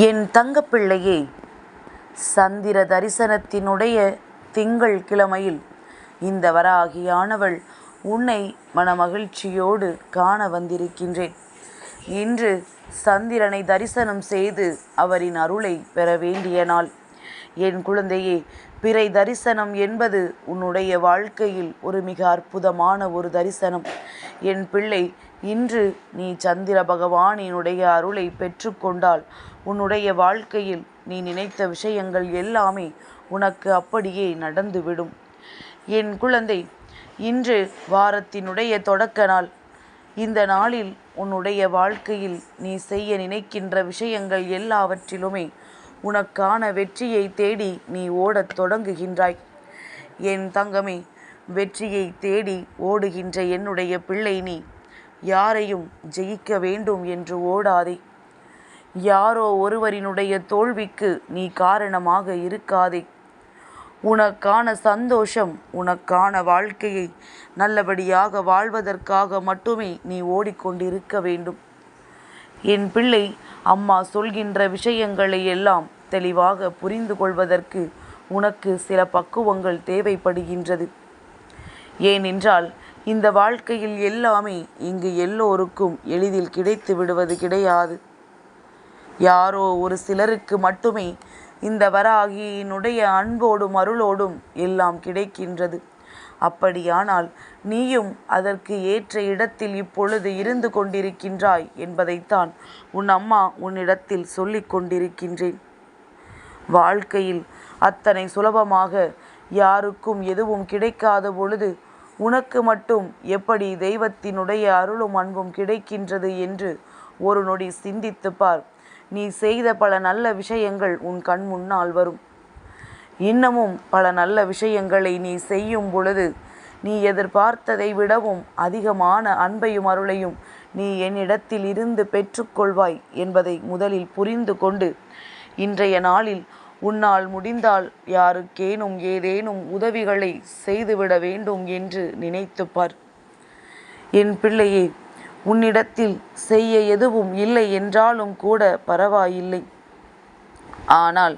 என் தங்கப்பிள்ளையே சந்திர தரிசனத்தினுடைய திங்கள் கிழமையில் இந்த வராகியானவள் உன்னை மனமகிழ்ச்சியோடு காண வந்திருக்கின்றேன். இன்று சந்திரனை தரிசனம் செய்து அவரின் அருளை பெற வேண்டிய நாள். என் குழந்தையே பிறை தரிசனம் என்பது உன்னுடைய வாழ்க்கையில் ஒரு மிக அற்புதமான ஒரு தரிசனம். என் பிள்ளை இன்று நீ சந்திர பகவானினுடைய அருளை பெற்றுக்கொண்டால் உன்னுடைய வாழ்க்கையில் நீ நினைத்த விஷயங்கள் எல்லாமே உனக்கு அப்படியே நடந்துவிடும். என் குழந்தை இன்று வாரத்தினுடைய தொடக்க நாள். இந்த நாளில் உன்னுடைய வாழ்க்கையில் நீ செய்ய நினைக்கின்ற விஷயங்கள் எல்லாவற்றிலுமே உனக்கான வெற்றியை தேடி நீ ஓடத் தொடங்குகின்றாய். என் தங்கமே வெற்றியை தேடி ஓடுகின்ற என்னுடைய பிள்ளை நீ. யாரையும் ஜெயிக்க வேண்டும் என்று ஓடாதே. யாரோ ஒருவரினுடைய தோல்விக்கு நீ காரணமாக இருக்காதே. உனக்கான சந்தோஷம் உனக்கான வாழ்க்கையை நல்லபடியாக வாழ்வதற்காக மட்டுமே நீ ஓடிக்கொண்டிருக்க வேண்டும். என் பிள்ளை அம்மா சொல்கின்ற விஷயங்களை எல்லாம் தெளிவாக புரிந்து கொள்வதற்கு உனக்கு சில பக்குவங்கள் தேவைப்படுகின்றது. ஏனென்றால் இந்த வாழ்க்கையில் எல்லாமே இங்கு எல்லோருக்கும் எளிதில் கிடைத்து விடுவது கிடையாது. யாரோ ஒரு சிலருக்கு மட்டுமே இந்த வராகியினுடைய அன்போடும் அருளோடும் எல்லாம் கிடைக்கின்றது. அப்படியானால் நீயும் அதற்கு ஏற்ற இடத்தில் இப்பொழுது இருந்து கொண்டிருக்கின்றாய் என்பதைத்தான் உன் அம்மா உன்னிடத்தில் சொல்லிக் கொண்டிருக்கின்றேன். வாழ்க்கையில் அத்தனை சுலபமாக யாருக்கும் எதுவும் கிடைக்காத பொழுது உனக்கு மட்டும் எப்படி தெய்வத்தினுடைய அருளும் அன்பும் கிடைக்கின்றது என்று ஒரு நொடி சிந்தித்துப் பார். நீ செய்த பல நல்ல விஷயங்கள் உன் கண் முன்னால் வரும். இன்னமும் பல நல்ல விஷயங்களை நீ செய்யும் பொழுது நீ எதிர்பார்த்ததை விடவும் அதிகமான அன்பையும் அருளையும் நீ என்னிடத்தில் இருந்து பெற்றுக்கொள்வாய் என்பதை முதலில் புரிந்து கொண்டு இன்றைய நாளில் உன்னால் முடிந்தால் யாருக்கேனும் ஏதேனும் உதவிகளை செய்துவிட வேண்டும் என்று நினைத்துப்பார் என் பிள்ளையே உன்னிடத்தில் செய்ய எதுவும் இல்லை என்றாலும் கூட பரவாயில்லை. ஆனால்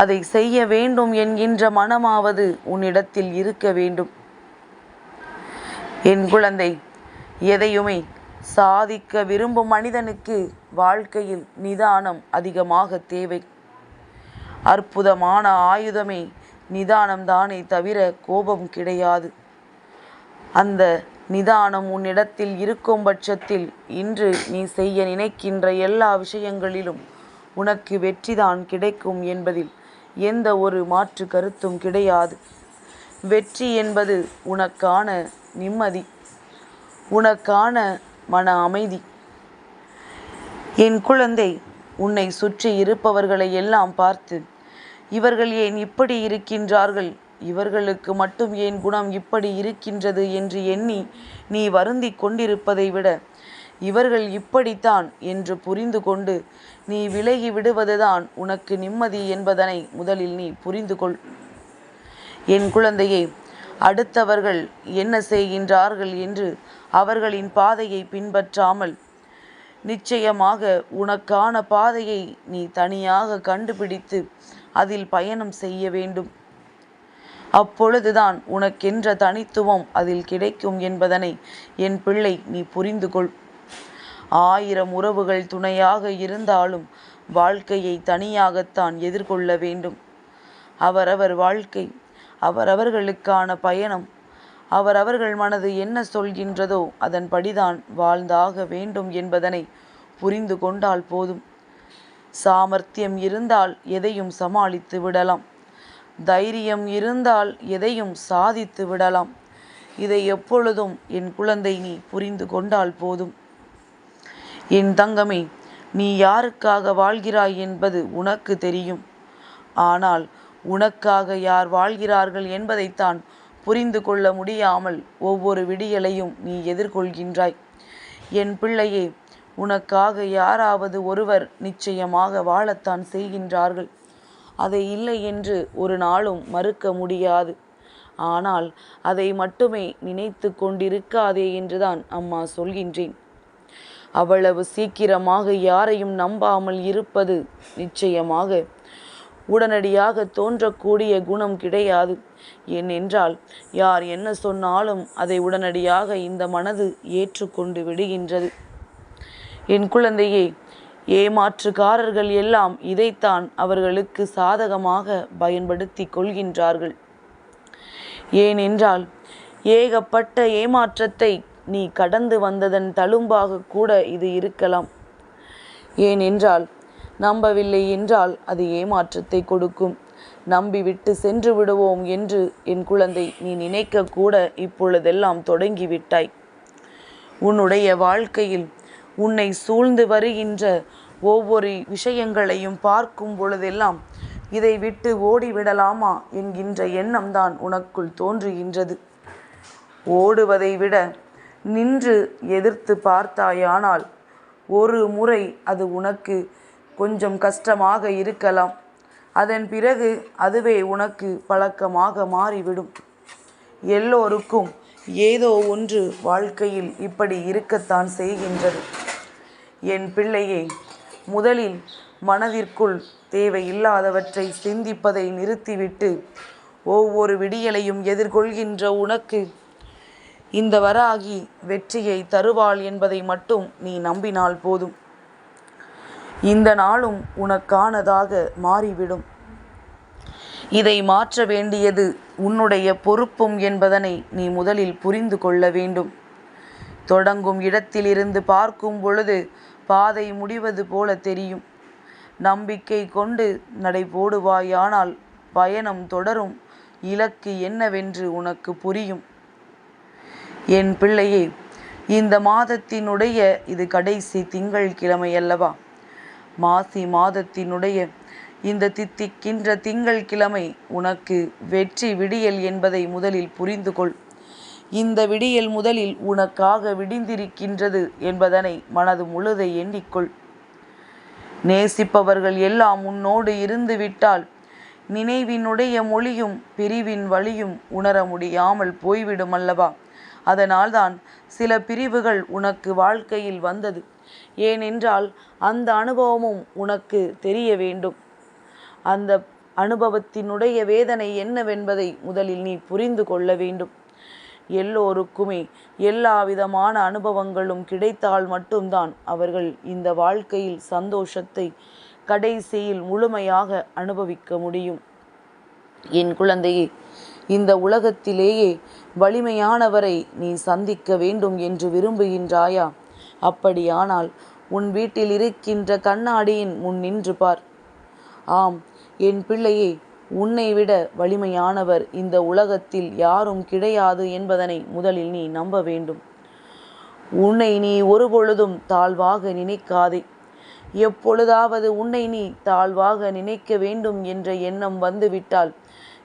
அதை செய்ய வேண்டும் என்கின்ற மனமாவது உன்னிடத்தில் இருக்க வேண்டும். என் குழந்தை எதையுமே சாதிக்க விரும்பும் மனிதனுக்கு வாழ்க்கையில் நிதானம் அதிகமாக தேவை. அற்புதமான ஆயுதமே. நிதானம்தானே தவிர கோபம் கிடையாது. அந்த நிதானம் உன்னிடத்தில் இருக்கும் பட்சத்தில் இன்று நீ செய்ய நினைக்கின்ற எல்லா விஷயங்களிலும் உனக்கு வெற்றிதான் கிடைக்கும் என்பதில் எந்த ஒரு மாற்று கருத்தும் கிடையாது. வெற்றி என்பது உனக்கான நிம்மதி. உனக்கான மன அமைதி. என் குழந்தை உன்னை சுற்றி இருப்பவர்களை எல்லாம் பார்த்து இவர்கள் ஏன் இப்படி இருக்கின்றார்கள்? இவர்களுக்கு மட்டும் ஏன் குணம் இப்படி இருக்கின்றது என்று எண்ணி நீ வருந்தி கொண்டிருப்பதை விட இவர்கள் இப்படித்தான் என்று புரிந்து கொண்டு நீ விலகி விடுவதுதான் உனக்கு நிம்மதி என்பதனை முதலில் நீ புரிந்து கொள். என் குழந்தையே அடுத்தவர்கள் என்ன செய்கின்றார்கள் என்று அவர்களின் பாதையை பின்பற்றாமல் நிச்சயமாக உனக்கான பாதையை நீ தனியாக கண்டுபிடித்து அதில் பயணம் செய்ய வேண்டும். அப்பொழுதுதான் உனக்கென்ற தனித்துவம் அதில் கிடைக்கும் என்பதனை என் பிள்ளை நீ புரிந்து கொள் ஆயிரம் உறவுகள் துணையாக இருந்தாலும் வாழ்க்கையை தனியாகத்தான் எதிர்கொள்ள வேண்டும். அவரவர் வாழ்க்கை அவரவர்களுக்கான பயணம் அவரவர்கள் மனது என்ன சொல்கின்றதோ அதன்படிதான் வாழ்ந்தாக வேண்டும் என்பதனை புரிந்து கொண்டால் போதும். சாமர்த்தியம் இருந்தால் எதையும் சமாளித்து விடலாம். தைரியம் இருந்தால் எதையும் சாதித்து விடலாம். இதை எப்பொழுதும் என் குழந்தை நீ புரிந்து கொண்டால் போதும். என் தங்கமே நீ யாருக்காக வாழ்கிறாய் என்பது உனக்கு தெரியும். ஆனால் உனக்காக யார் வாழ்கிறார்கள் என்பதைத்தான் புரிந்து கொள்ள முடியாமல் ஒவ்வொரு விடியலையும் நீ எதிர்கொள்கின்றாய். என் பிள்ளையே உனக்காக யாராவது ஒருவர் நிச்சயமாக வாழத்தான் செய்கின்றார்கள். அதை இல்லை என்று ஒரு நாளும் மறுக்க முடியாது. ஆனால் அதை மட்டுமே நினைத்து கொண்டிருக்காதே என்றுதான் அம்மா சொல்கின்றேன். அவ்வளவு சீக்கிரமாக யாரையும் நம்பாமல் இருப்பது நிச்சயமாக உடனடியாக தோன்றக்கூடிய குணம் கிடையாது. ஏனென்றால் யார் என்ன சொன்னாலும் அதை உடனடியாக இந்த மனது ஏற்றுக்கொண்டு விடுகின்றது. என் குழந்தையே ஏமாற்றுக்காரர்கள் எல்லாம் இதைத்தான் அவர்களுக்கு சாதகமாக பயன்படுத்தி கொள்கின்றார்கள். ஏனென்றால் ஏகப்பட்ட ஏமாற்றத்தை நீ கடந்து வந்ததன் தழும்பாக கூட இது இருக்கலாம். ஏனென்றால் நம்பவில்லை என்றால் அது ஏமாற்றத்தை கொடுக்கும். நம்பிவிட்டு சென்று விடுவோம் என்று என் குழந்தை நீ நினைக்க கூட இப்பொழுதெல்லாம் தொடங்கிவிட்டாய். உன்னுடைய வாழ்க்கையில் உன்னை சூழ்ந்து வருகின்ற ஒவ்வொரு விஷயங்களையும் பார்க்கும் பொழுதெல்லாம் இதை விட்டு ஓடிவிடலாமா என்கின்ற எண்ணம்தான் உனக்குள் தோன்றுகின்றது. ஓடுவதை விட நின்று எதிர்த்து பார்த்தாயானால் ஒரு முறை அது உனக்கு கொஞ்சம் கஷ்டமாக இருக்கலாம். அதன் பிறகு அதுவே உனக்கு பழக்கமாக மாறிவிடும். எல்லோருக்கும் ஏதோ ஒன்று வாழ்க்கையில் இப்படி இருக்கத்தான் செய்கின்றது. என் பிள்ளையே முதலில் மனதிற்குள் தேவையில்லாதவற்றை சிந்திப்பதை நிறுத்திவிட்டு ஒவ்வொரு விடியலையும் எதிர்கொள்கின்ற உனக்கு இந்த வராகி வெற்றியை தருவாள் என்பதை மட்டும் நீ நம்பினால் போதும். இந்த நாளும் உனக்கானதாக மாறிவிடும். இதை மாற்ற வேண்டியது உன்னுடைய பொறுப்பும் என்பதனை நீ முதலில் புரிந்து கொள்ள வேண்டும். தொடங்கும் இடத்திலிருந்து பார்க்கும் பொழுது பாதை முடிவது போல தெரியும். நம்பிக்கை கொண்டு நடை போடுவாயானால் பயணம் தொடரும். இலக்கு என்னவென்று உனக்கு புரியும். என் பிள்ளையே இந்த மாதத்தினுடைய இது கடைசி திங்கள் கிழமை அல்லவா? மாசி மாதத்தினுடைய இந்த தித்திக்கின்ற திங்கள் கிழமை உனக்கு வெற்றி விடியல் என்பதை முதலில் புரிந்து கொள் இந்த விடியல் முதலில் உனக்காக விடிந்திருக்கின்றது என்பதனை மனது முழுதை எண்ணிக்கொள். நேசிப்பவர்கள் எல்லாம் உன்னோடு இருந்து விட்டால் நினைவினுடைய மொழியும் பிரிவின் வழியும் உணர முடியாமல் போய்விடும் அல்லவா? அதனால்தான் சில பிரிவுகள் உனக்கு வாழ்க்கையில் வந்தது. ஏனென்றால் அந்த அனுபவமும் உனக்கு தெரிய வேண்டும். அந்த அனுபவத்தினுடைய வேதனை என்னவென்பதை முதலில் நீ புரிந்து கொள்ள வேண்டும். எல்லோருக்குமே எல்லா விதமான அனுபவங்களும் கிடைத்தால் மட்டும்தான் அவர்கள் இந்த வாழ்க்கையில் சந்தோஷத்தை கடைசியில் முழுமையாக அனுபவிக்க முடியும். என் குழந்தையே இந்த உலகத்திலேயே வலிமையானவரை நீ சந்திக்க வேண்டும் என்று விரும்புகின்றாயா? அப்படியானால் உன் வீட்டில் இருக்கின்ற கண்ணாடியின் முன் நின்று பார். ஆம் என் பிள்ளையே உன்னை விட வலிமையானவர் இந்த உலகத்தில் யாரும் கிடையாது என்பதனை முதலில் நீ நம்ப வேண்டும். உன்னை நீ ஒருபொழுதும் தாழ்வாக நினைக்காதே. எப்பொழுதாவது உன்னை நீ தாழ்வாக நினைக்க வேண்டும் என்ற எண்ணம் வந்துவிட்டால்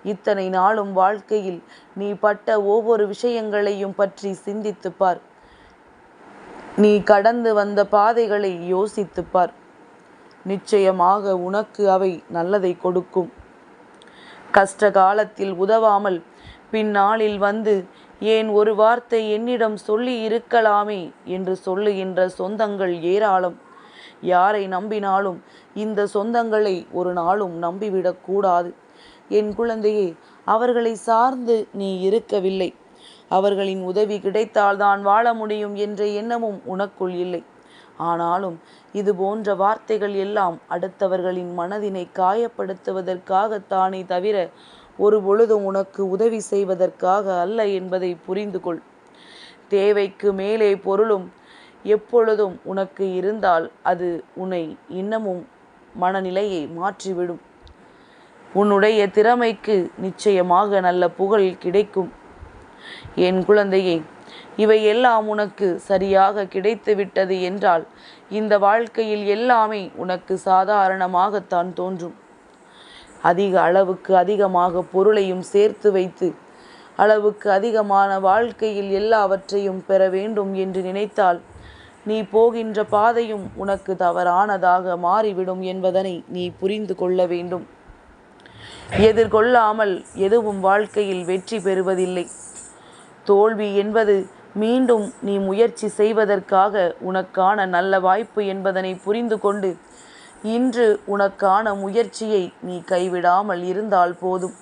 இத்தனை நாளும் வாழ்க்கையில் நீ பட்ட ஒவ்வொரு விஷயங்களையும் பற்றி சிந்தித்துப்பார் நீ கடந்து வந்த பாதைகளை யோசித்துப்பார் நிச்சயமாக உனக்கு அவை நல்லதை கொடுக்கும். கஷ்ட காலத்தில் உதவாமல் பின்னாளில் வந்து ஏன் ஒரு வார்த்தை என்னிடம் சொல்லி இருக்கலாமே? என்று சொல்லுகின்ற சொந்தங்கள் ஏராளம். யாரை நம்பினாலும் இந்த சொந்தங்களை ஒரு நாளும் நம்பிவிடக்கூடாது என் குழந்தையே அவர்களை சார்ந்து நீ இருக்கவில்லை. அவர்களின் உதவி கிடைத்தால்தான் வாழ முடியும் என்ற எண்ணமும் உனக்குள் இல்லை. ஆனாலும் இது போன்ற வார்த்தைகள் எல்லாம் அடுத்தவர்களின் மனதினை காயப்படுத்துவதற்காகத்தானே தவிர ஒரு பொழுதும் உனக்கு உதவி செய்வதற்காக அல்ல என்பதை புரிந்து கொள். தேவைக்கு மேலே பொருளும் எப்பொழுதும் உனக்கு இருந்தால் அது உன்னை இன்னமும் மனநிலையை மாற்றிவிடும். உன்னுடைய திறமைக்கு நிச்சயமாக நல்ல புகழ் கிடைக்கும். என் குழந்தையை இவை எல்லாம் உனக்கு சரியாக கிடைத்து விட்டது என்றால் இந்த வாழ்க்கையில் எல்லாமே உனக்கு சாதாரணமாகத்தான் தோன்றும். அதிக அளவுக்கு அதிகமாக பொருளையும் சேர்த்து வைத்து அளவுக்கு அதிகமான வாழ்க்கையில் எல்லாவற்றையும் பெற வேண்டும் என்று நினைத்தால் நீ போகின்ற பாதையும் உனக்கு தவறானதாக மாறிவிடும் என்பதனை நீ புரிந்து கொள்ள வேண்டும். எதிர்கொள்ளாமல் எதுவும் வாழ்க்கையில் வெற்றி பெறுவதில்லை. தோல்வி என்பது மீண்டும் நீ முயற்சி செய்வதற்காக உனக்கான நல்ல வாய்ப்பு என்பதனை புரிந்து கொண்டு இன்று உனக்கான முயற்சியை நீ கைவிடாமல் இருந்தால் போதும்.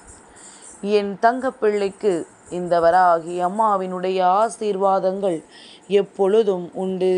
என் தங்கப்பிள்ளைக்கு இந்த வராகி அம்மாவினுடைய ஆசீர்வாதங்கள் எப்பொழுதும் உண்டு.